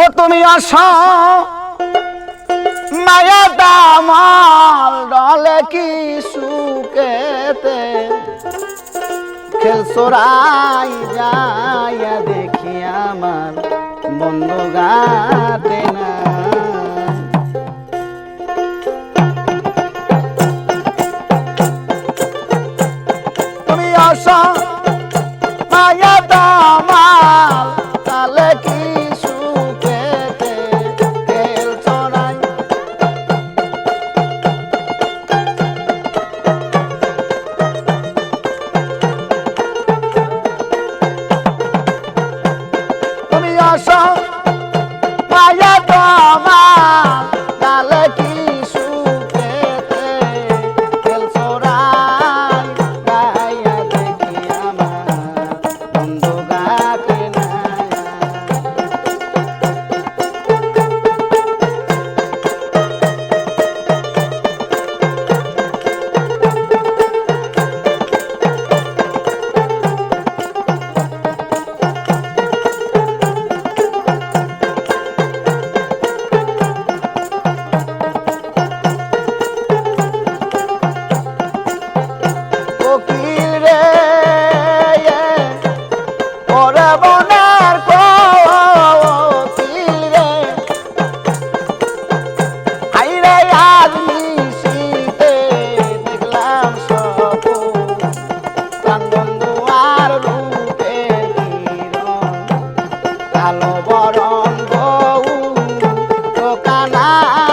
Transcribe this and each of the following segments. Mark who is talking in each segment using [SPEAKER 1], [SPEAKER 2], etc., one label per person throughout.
[SPEAKER 1] ও তুমি আসাও মায়া দামাল ডলে কি সুকেতে খেলসোরাই যাইয়া দেখি আমার বন্ধু গাতে না। 啦啦。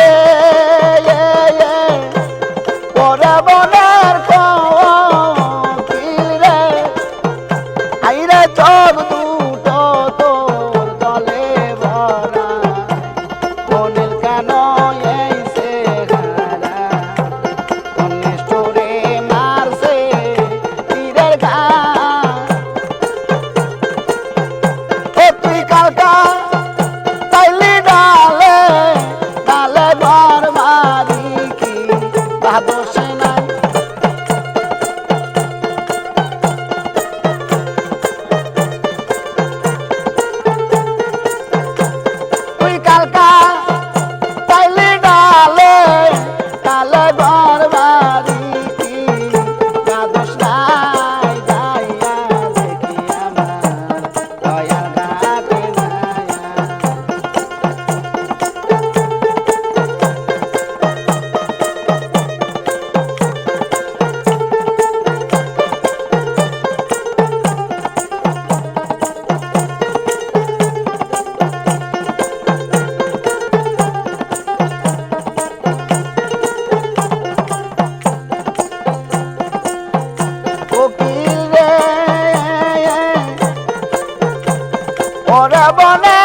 [SPEAKER 1] রে bonnet.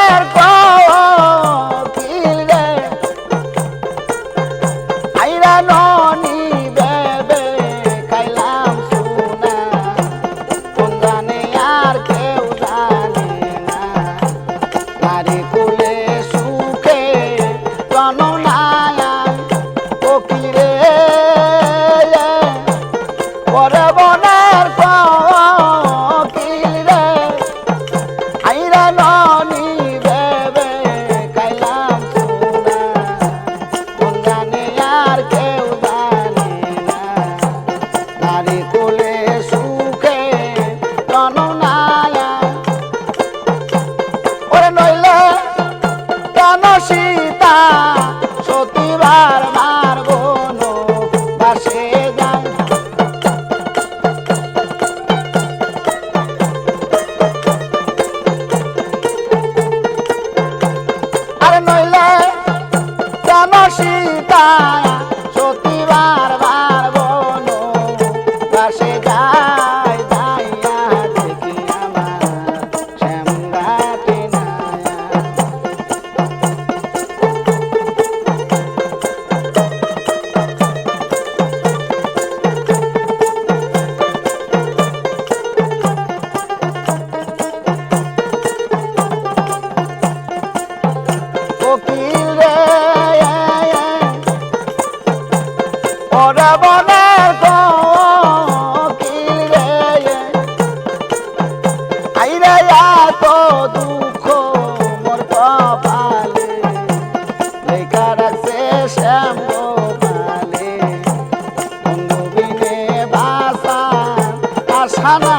[SPEAKER 1] খানা